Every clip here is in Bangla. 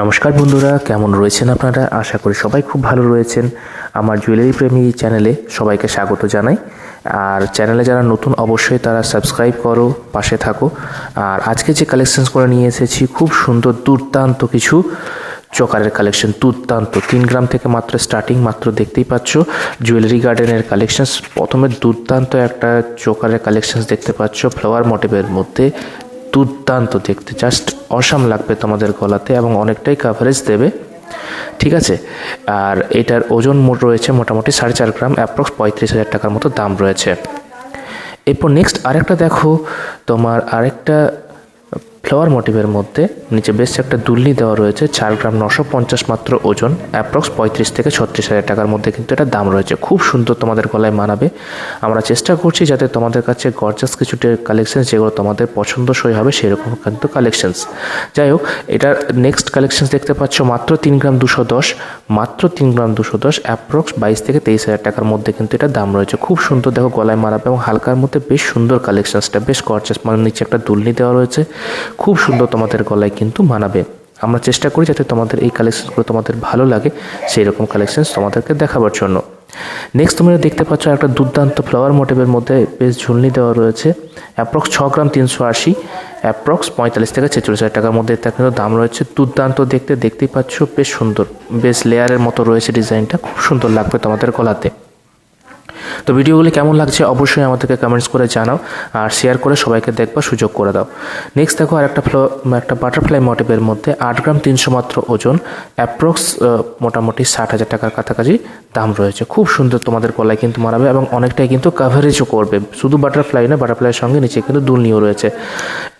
নমস্কার বন্ধুরা, কেমন রয়েছেন আপনারা? আশা করি সবাই খুব ভালো রয়েছেন। আমার জুয়েলারি প্রেমী চ্যানেলে সবাইকে স্বাগত জানাই। আর চ্যানেলে যারা নতুন, অবশ্যই তারা সাবস্ক্রাইব করো, পাশে থাকো। আর আজকে যে কালেকশনস করে নিয়ে এসেছি, খুব সুন্দর, দুর্দান্ত কিছু চকারের কালেকশন দুর্দান্ত। তিন গ্রাম থেকে মাত্র স্টার্টিং মাত্র দেখতেই পাচ্ছ, জুয়েলারি গার্ডেনের কালেকশনস প্রথমে দুর্দান্ত একটা চোকারের কালেকশনস দেখতে পাচ্ছ ফ্লাওয়ার মোটিভের মধ্যে। দুর্দান্ত দেখতে। জাস্ট অসাম লাগবে তোমাদের গলাতে এবং অনেকটাই কাভারেজ দেবে। ঠিক আছে? আর এটার ওজন মোট রয়েছে মোটামুটি সাড়ে চার গ্রাম অ্যাপ্রক্স পঁয়ত্রিশ হাজার টাকার মতো দাম রয়েছে। এরপর নেক্সট আরেকটা দেখো, তোমার আরেকটা ফ্লাওয়ার মোটিভের মধ্যে নিচে বেশ একটা দুলনি দেওয়া রয়েছে, চার গ্রাম নশো পঞ্চাশ মাত্র ওজন অ্যাপ্রক্স পঁয়ত্রিশ থেকে ছত্রিশ হাজার টাকার মধ্যে কিন্তু এটা দাম রয়েছে। খুব সুন্দর তোমাদের গলায় মানাবে। আমরা চেষ্টা করছি যাতে তোমাদের কাছে গর্জাস কিছু কালেকশনস যেগুলো তোমাদের পছন্দসই হবে, সেরকম কিন্তু কালেকশনস যাই হোক, এটার নেক্সট কালেকশনস দেখতে পাচ্ছ, মাত্র তিন গ্রাম দুশো দশ, মাত্র তিন গ্রাম দুশো দশ অ্যাপ্রক্স বাইশ থেকে তেইশ হাজার টাকার মধ্যে কিন্তু এটা দাম রয়েছে। খুব সুন্দর দেখো গলায় মারাবে এবং হালকার মধ্যে বেশ সুন্দর কালেকশনসটা বেশ গর্জাস মানে নিচে একটা দুলনি দেওয়া রয়েছে। খুব সুন্দর তোমাদের গলায় কিন্তু মানাবে। আমরা চেষ্টা করি যাতে তোমাদের এই কালেকশনসগুলো তোমাদের ভালো লাগে, সেই রকম কালেকশনস তোমাদেরকে দেখাবার জন্য। নেক্সট তোমরা দেখতে পাচ্ছ একটা দুর্দান্ত ফ্লাওয়ার মোটিভের মধ্যে বেশ ঝুলনি দেওয়া রয়েছে। অ্যাপ্রক্স ছ গ্রাম তিনশো আশি অ্যাপ্রক্স পঁয়তাল্লিশ থেকে ছেচল্লিশ হাজার টাকার মধ্যে এটা কিন্তু দাম রয়েছে। দুর্দান্ত দেখতে, দেখতেই পাচ্ছ বেশ সুন্দর, বেশ লেয়ারের মতো রয়েছে ডিজাইনটা খুব সুন্দর লাগবে তোমাদের গলাতে। তো ভিডিওগুলি কেমন লাগছে অবশ্যই আমাদেরকে কমেন্টস করে জানাও আর শেয়ার করে সবাইকে দেখবার সুযোগ করে দাও। নেক্সট দেখো আর একটা ফ্লো একটা বাটারফ্লাই মোটিভের মধ্যে আট গ্রাম তিনশো মাত্র ওজন অ্যাপ্রক্স মোটামুটি ষাট হাজার টাকার কাছাকাছি দাম রয়েছে। খুব সুন্দর তোমাদের গলায় কিন্তু মারাবে এবং অনেকটাই কিন্তু কাভারেজও করবে। শুধু বাটারফ্লাই না বাটারফ্লাইয়ের সঙ্গে নিচে কিন্তু দুলনিও রয়েছে।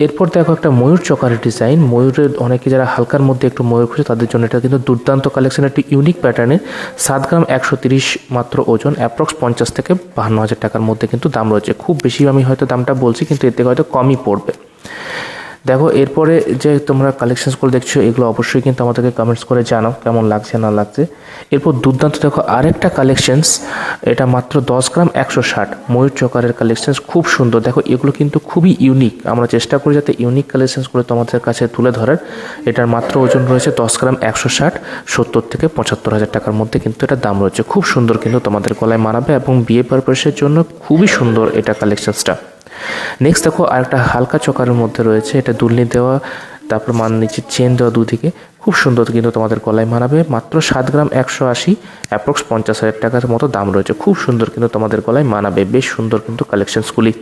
এরপর দেখো একটা ময়ূর চকারের ডিজাইন ময়ূরের অনেকে যারা হালকার মধ্যে একটু ময়ূর খুঁজে, তাদের জন্য এটা কিন্তু দুর্দান্ত কালেকশন একটি ইউনিক প্যাটার্নের সাত গ্রাম একশো তিরিশ মাত্র ওজন অ্যাপ্রক্স পঞ্চাশ থেকে বাহান্ন হাজার টাকার মধ্যে কিন্তু দাম রয়েছে। খুব বেশি আমি হয়তো দামটা বলছি, কিন্তু এর থেকে হয়তো কমই পড়বে। দেখো, এরপরে যে তোমরা কালেকশনসগুলো দেখছ, এগুলো অবশ্যই কিন্তু আমাদেরকে কমেন্টস করে জানাও কেমন লাগছে, না লাগছে। এরপর দুর্দান্ত দেখো, আরেকটা কালেকশনস এটা মাত্র দশ গ্রাম একশো ষাট। ময়ূর চকারের কালেকশনস খুব সুন্দর। দেখো, এগুলো কিন্তু খুবই ইউনিক আমরা চেষ্টা করি যাতে ইউনিক কালেকশনসগুলো তোমাদের কাছে তুলে ধরার। এটার মাত্র ওজন রয়েছে দশ গ্রাম একশো ষাট। সত্তর থেকে পঁচাত্তর হাজার টাকার মধ্যে কিন্তু এটা দাম রয়েছে। খুব সুন্দর কিন্তু তোমাদের গলায় মানাবে এবং বিয়ে পারপাসের জন্য খুবই সুন্দর এটা কালেকশনসটা নেক্সট দেখো আর একটা হালকা চকারের মধ্যে রয়েছে, এটা দুলনি দেওয়া, তারপর মান নিচে চেন দেওয়া দুদিকে। খুব সুন্দর কিন্তু তোমাদের গলায় মানাবে। মাত্র সাত গ্রাম একশো আশি অ্যাপ্রক্স পঞ্চাশ হাজার টাকার মতো দাম রয়েছে। খুব সুন্দর কিন্তু তোমাদের গলায় মানাবে। বেশ সুন্দর কিন্তু কালেকশনসগুলি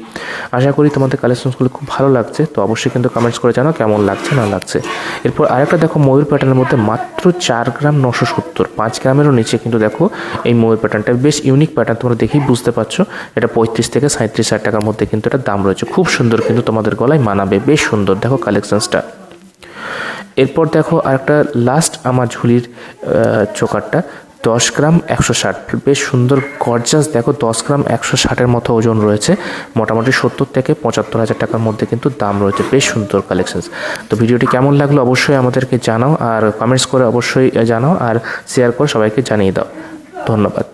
আশা করি তোমাদের কালেকশনসগুলি খুব ভালো লাগছে। তো অবশ্যই কিন্তু কমেন্টস করে জানো কেমন লাগছে, না লাগছে। এরপর আরেকটা দেখো, ময়ূর প্যাটার্নের মধ্যে মাত্র চার গ্রাম নশো সত্তর। পাঁচ গ্রামেরও নিচে কিন্তু দেখো, এই ময়ূর প্যাটার্নটা বেশ ইউনিক প্যাটার্ন তোমরা দেখেই বুঝতে পারছ। এটা পঁয়ত্রিশ থেকে সাঁত্রিশ হাজার টাকার মধ্যে কিন্তু এটা দাম রয়েছে। খুব সুন্দর কিন্তু তোমাদের গলায় মানাবে। বেশ সুন্দর। দেখো কালেকশনসটা এরপর দেখো আরেকটা লাস্ট আমার ঝুলির চোকারটা, দশ গ্রাম একশো ষাট। বেশ সুন্দর গরজাস দেখো দশ গ্রাম একশো ষাটের মতো ওজন রয়েছে। মোটামুটি সত্তর থেকে পঁচাত্তর হাজার টাকার মধ্যে কিন্তু দাম রয়েছে। বেশ সুন্দর কালেকশনস তো ভিডিওটি কেমন লাগল অবশ্যই আমাদেরকে জানাও, আর কমেন্টস করে অবশ্যই জানাও, আর শেয়ার করে সবাইকে জানিয়ে দাও। ধন্যবাদ।